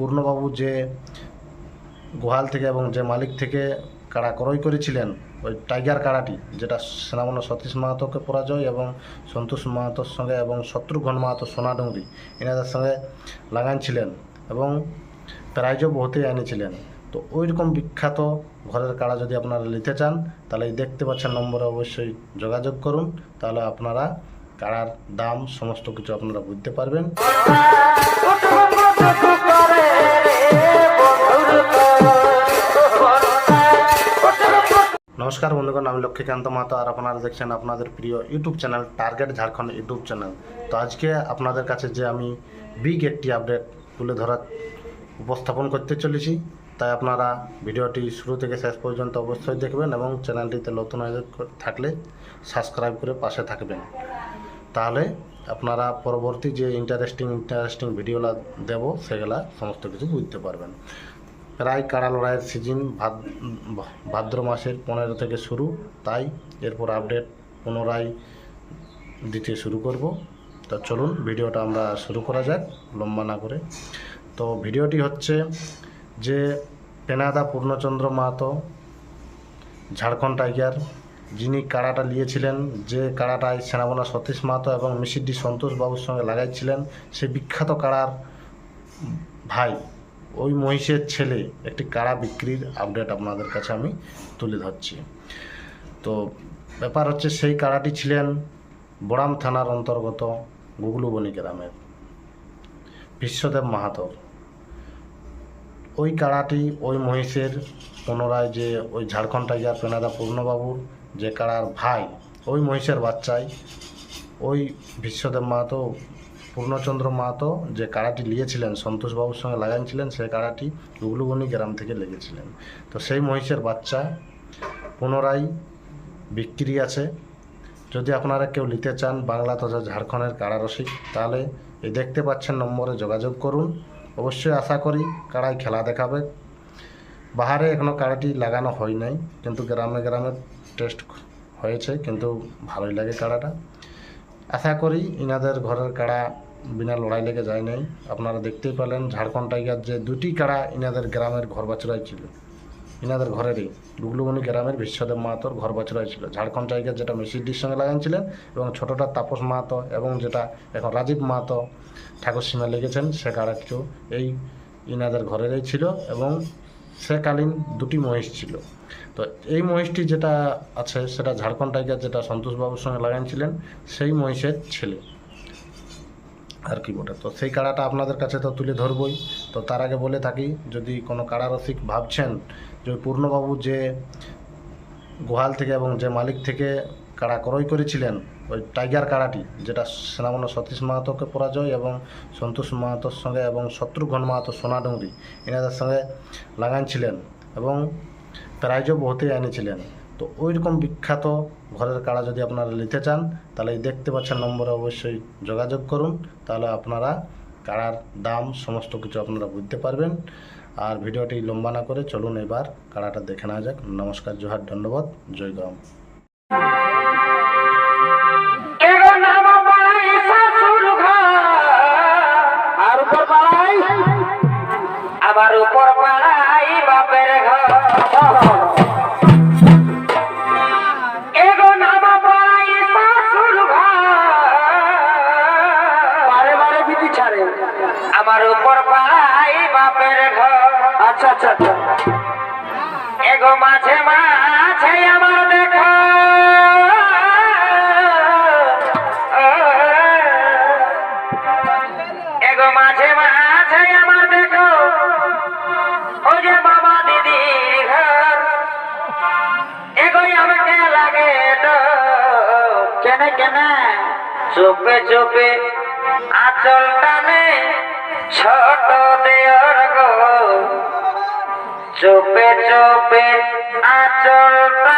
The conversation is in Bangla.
পূর্ণবাবু যে গোহাল থেকে এবং যে মালিক থেকে কাড়া ক্রয় করেছিলেন ওই টাইগার কাড়াটি যেটা সেনামন্ন সতীশ মাহাতোকে পরাজয় এবং সন্তোষ মাহাতোর সঙ্গে এবং শত্রুঘ্ন মাহাতো সোনাডুঙ্গরি এনাদের সঙ্গে লাগাইছিলেন এবং প্রাইজও বহুতেই এনেছিলেন তো ওই রকম বিখ্যাত ঘরের কাড়া যদি আপনারা নিতে চান তাহলে এই দেখতে পাচ্ছেন নম্বরে অবশ্যই যোগাযোগ করুন তাহলে আপনারা কাড়ার দাম সমস্ত কিছু আপনারা বুঝতে পারবেন নমস্কার বন্ধুগণ, আমি লক্ষ্মীকান্ত মাতো আর আপনারা দেখছেন আপনাদের প্রিয় YouTube channel target Jharkhand YouTube channel. তো আজকে আপনাদের কাছে যে আমি বিগ একটি আপডেট তুলে ধরার উপস্থাপন করতে চলেছি, তাই আপনারা ভিডিওটি শুরু থেকে শেষ পর্যন্ত অবশ্যই দেখবেন এবং চ্যানেলটিতে নতুন হয়ে থাকলে সাবস্ক্রাইব করে পাশে থাকবেন। তাহলে আপনারা পরবর্তী যে ইন্টারেস্টিং ইন্টারেস্টিং ভিডিওগুলো দেব, সেগুলা সমস্ত কিছু বুঝতে পারবেন। প্রায় কাড়া লড়াইয়ের সিজন ভাদ্র মাসের পনেরো থেকে শুরু। তাই এরপর আপডেট পুনরায় দিতে শুরু করব। তো চলুন, ভিডিওটা আমরা শুরু করা যাক, লম্বা না করে। তো ভিডিওটি হচ্ছে যে পেনাদা পূর্ণচন্দ্র মাহাতো, ঝাড়খণ্ড টাইগার, যিনি কাড়াটা নিয়েছিলেন যে কাড়াটায় সেনাবনা সতীশ মাহাতো এবং মিসিডি সন্তোষ বাবুর সঙ্গে লাগাইছিলেন সেই বিখ্যাত কাড়ার ভাই। ওই মহিষের ছেলে একটি কাড়া বিক্রির আপডেট আপনাদের কাছে আমি তুলে ধরছি। তো ব্যাপার হচ্ছে সেই কাড়াটি ছিলেন বড়াম থানার অন্তর্গত গুগলুবনি গ্রামের বিশ্বদেব মাহাতোর। ওই কাড়াটি ওই মহিষের পুনরায় যে ওই ঝাড়খণ্ড টাইগার পেনাদা পূর্ণবাবুর যে কাড়ার ভাই, ওই মহিষের বাচ্চাই ওই বিশ্বদেব মাহাতো পূর্ণচন্দ্র মাহাতো যে কাড়াটি নিয়েছিলেন সন্তোষবাবুর সঙ্গে লাগাইছিলেন, সেই কাড়াটি গুগলুবনি গ্রাম থেকে লেগেছিলেন। তো সেই মহিষের বাচ্চা পুনরায় বিক্রি আছে। যদি আপনারা কেউ নিতে চান বাংলা তথা ঝাড়খণ্ডের কাড়া রসিক তাহলে এই দেখতে পাচ্ছেন নম্বরে যোগাযোগ করুন। অবশ্যই আশা করি কাড়াই খেলা দেখাবে। বাহারে এখনও কাড়াটি লাগানো হয় নাই, কিন্তু গ্রামে গ্রামে টেস্ট হয়েছে, কিন্তু ভালোই লাগে কাড়াটা আশা করি ইনাদের ঘরের কাড়া বিনা লড়াই লেগে যায় নাই। আপনারা দেখতেই পেলেন ঝাড়খণ্ড টাইগার যে দুটি কাড়া ইনাদের গ্রামের ঘর বাছুরাই ছিল। ইনাদের ঘরেরই গুগলুমণি গ্রামের বিশ্বদেব মাহাতোর ঘর বাছুরাই ছিল। ঝাড়খণ্ড টাইগার যেটা মিসিডির সঙ্গে লাগাইছিলেন এবং ছোটোটা তাপস মাহাতো এবং যেটা এখন রাজীব মাহাতো ঠাকুর সীমা লেগেছেন, সে কাড়াটিও এই ইনাদের ঘরেরই ছিল এবং সেকালীন দুটি মহিষ ছিল। তো এই মহিষটি যেটা আছে, সেটা ঝাড়খণ্ড টাইগার যেটা সন্তোষবাবুর সঙ্গে লাগাইছিলেন সেই মহিষের ছেলে। আর কি বটে? তো সেই কাড়াটা আপনাদের কাছে তো তুলে ধরবই। তো তার আগে বলে থাকি, যদি কোনো কাড়া রসিক ভাবছেন যে পূর্ণবাবু যে গোহাল থেকে এবং যে মালিক থেকে কাড়া ক্রয় করেছিলেন, ওই টাইগার কাড়াটি, যেটা সেনামন্ন সতীশ মাহাতোকে পরাজয় এবং সন্তোষ মাহাতোর সঙ্গে এবং শত্রুঘ্ন মাহাতো সোনাডুঙ্গরি এনাদের সঙ্গে লাগাইছিলেন এবং প্রাইজও বহুতেই এনেছিলেন তো ওই রকম বিখ্যাত ঘরের কাড়া যদি আপনারা নিতে চান, তাহলে দেখতে পাচ্ছেন নম্বরে অবশ্যই যোগাযোগ করুন, তাহলে আপনারা কাড়ার দাম সমস্ত কিছু আপনারা বুঝতে পারবেন। আর ভিডিওটি লম্বা না করে চলুন এবার কাড়াটা দেখে নেওয়া যাক। নমস্কার, জোহার, ধন্যবাদ, জয় গাম এগো নাম পাড়াই শাশুর ঘর আর উপর পাড়াই আবার উপর পাড়াই বাপের ঘর। আমার উপর পাড়াই বাপের ঘর। আচ্ছা আচ্ছা আচ্ছা। এগো মাঝে মাঝে আমার দেখো। এগো মাঝে মাঝে আমার দেখো। ও যে বাবা দিদি ঘর। এগো আমাকে লাগে তো। কেন কেন? চোপে চোপে আচল টানে চুপে চুপে আচলটা